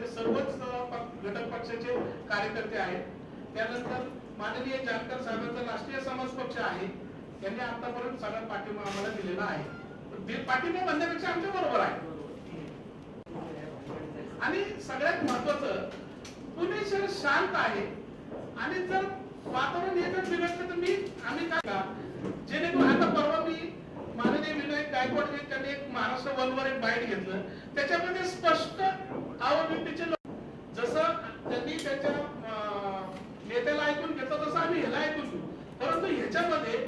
त्याच्यामध्ये सर्वच घटक पक्षाचे कार्यकर्ते आहेत. त्यानंतर माननीय जानकर साहेबांचा राष्ट्रीय समाज पक्ष आहे. त्यांनी आतापर्यंत सगळा पाठिंबा आम्हाला दिलेला आहे. पाठिंबा म्हणण्यापेक्षा आमच्या बरोबर आहे. आणि सगळ्यात महत्वाचं पुणे शहर शांत आहे आणि जर वातावरण हे जर बिघडलं तर मी आम्ही काय का जेणेकरून आता परवा मी माननीय विनायक गायकवाड त्यांनी एक महाराष्ट्र वनवर एक बाईट घेतलं. त्याच्यामध्ये स्पष्ट आवडीचे जसं त्यांनी त्याच्या नेत्याला ऐकून घेतलं तसं आम्ही ह्याला ऐकून घेऊ. परंतु ह्याच्यामध्ये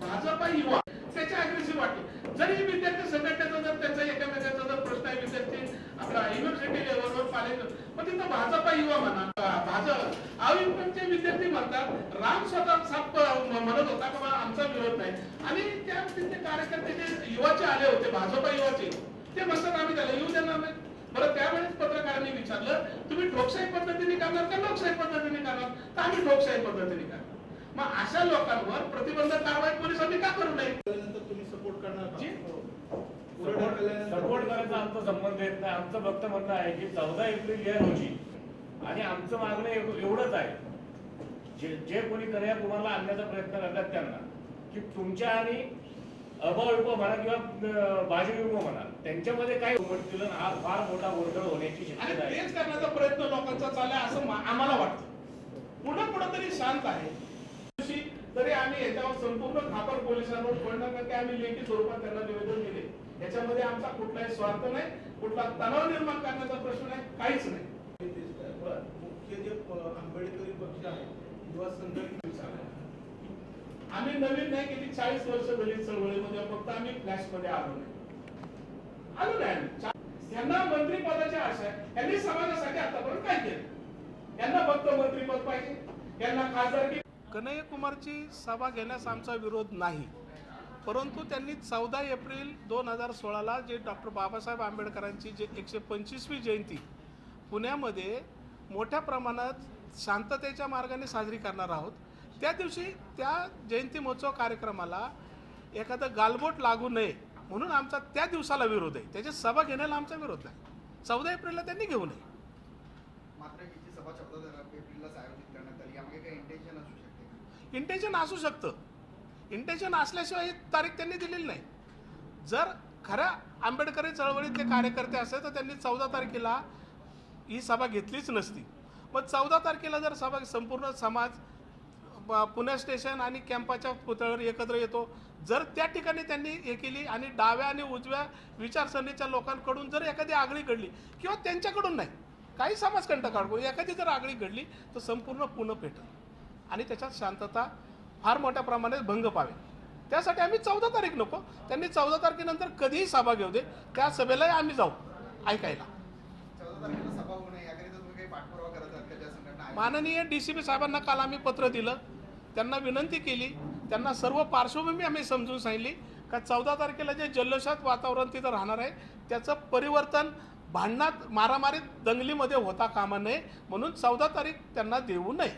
भाजपा युवा त्याच्या अग्रेसिव्ह वाटते. जरी विद्यार्थी संघटनेचा जर त्याचा एकमेकांचा जर प्रश्न आहे विद्यार्थी आपला युनिव्हर्सिटी लेवलवर कॉलेज पण तिथं भाजपा युवा म्हणा भाजप अविपंचे विद्यार्थी म्हणतात राम स्वतः साप म्हणत होता का आमचा विरोध नाही. आणि त्या तिथे कार्यकर्ते जे युवाचे आले होते भाजपा युवाचे ते म्हणतात आम्ही त्याला. येऊ देणार नाही बरं त्यावेळेस पत्रकारांनी विचारलं तुम्ही ठोकशाही पद्धतीने करणार का लोकशाही पद्धतीने करणार? तर आम्ही ठोकशाही पद्धतीने करणार. मग अशा लोकांवर प्रतिबंधक कारवाई पोलिसांनी का करू नये? तुम्ही सपोर्ट करणार करायचा आमचा संबंध येत नाही. आमचं फक्त म्हणणं आहे की चौदा एप्रिल या रोजी. आणि आमचं मागणं एव- एवढंच आहे. जे जे कोणी कन्हैया कुमारला आणण्याचा प्रयत्न करतात त्यांना. की तुमच्या आणि अभाविप म्हणा किंवा भाजयुग म्हणा त्यांच्यामध्ये काय उमटतील हा फार मोठा गोंधळ होण्याची शक्यता आहे. तेच करण्याचा प्रयत्न लोकांचा चाललाय असं आम्हाला वाटतं. पुढे पुढे तरी शांत आहे. तरी आम्ही याच्यावर संपूर्ण खापर पोलिसांवर फोडणार की आम्ही लेखी स्वरूपात त्यांना निवेदन दिले. याच्यामध्ये आमचा कुठलाही स्वार्थ नाही कुठला तणाव निर्माण करण्याचा प्रश्न नाही काहीच नाही. मुख्य जे आंबेडकरी पक्ष आहे युवा संघटना आम्ही नवीन नाही किती चाळीस वर्ष दलित चळवळीमध्ये फक्त आम्ही फ्लॅशमध्ये आलो नाही. आलो नाही आम्ही. चा- यांना मंत्रिपदाची आशा आहे. यांनी समाजासाठी आतापर्यंत काय केलं? यांना फक्त मंत्रीपद पाहिजे. यांना खासदारकी कन्हैया कुमारची सभा घेण्यास आमचा विरोध नाही. परंतु त्यांनी चौदा एप्रिल दोन हजार सोळाला जे डॉक्टर बाबासाहेब आंबेडकरांची जे एकशे पंचवीसवी जयंती पुण्यामध्ये मोठ्या प्रमाणात शांततेच्या मार्गाने साजरी करणार आहोत. त्या दिवशी त्या जयंती महोत्सव कार्यक्रमाला एखादं गालबोट लागू नये म्हणून आमचा त्या दिवसाला विरोध आहे. त्याची सभा घेण्याला आमचा विरोध नाही. चौदा एप्रिलला त्यांनी घेऊ नये. इंटेन्शन असू शकते? इंटेन्शन असल्याशिवाय ही तारीख त्यांनी दिलेली नाही. जर खऱ्या आंबेडकरी चळवळीतले कार्यकर्ते असते तर त्यांनी चौदा तारखेला ही सभा घेतलीच नसती. मग चौदा तारखेला जर सभा संपूर्ण समाज पुणे स्टेशन आणि कॅम्पाच्या पुतळ्यावर एकत्र येतो. जर त्या ठिकाणी त्यांनी हे केली आणि डाव्या आणि उजव्या विचारसरणीच्या लोकांकडून जर एखादी आगळी घडली किंवा त्यांच्याकडून नाही काही समाजकंटकाकडून एखादी जर आगळी घडली तर संपूर्ण पुणे पेटल. आणि त्याच्यात शांतता फार मोठ्या प्रमाणात भंग पावे त्यासाठी आम्ही चौदा तारीख नको. त्यांनी चौदा तारखेनंतर कधीही सभा घेऊ दे. त्या सभेलाही आम्ही जाऊ ऐकायला. माननीय डी सी पी साहेबांना काल आम्ही पत्र दिलं. त्यांना विनंती केली. त्यांना सर्व पार्श्वभूमी आम्ही समजून सांगितली का चौदा तारखेला जे जल्लोषात वातावरण तिथं राहणार आहे त्याचं परिवर्तन भांडणात मारामारीत दंगलीमध्ये होता कामा नये म्हणून चौदा तारीख त्यांना देऊ नये.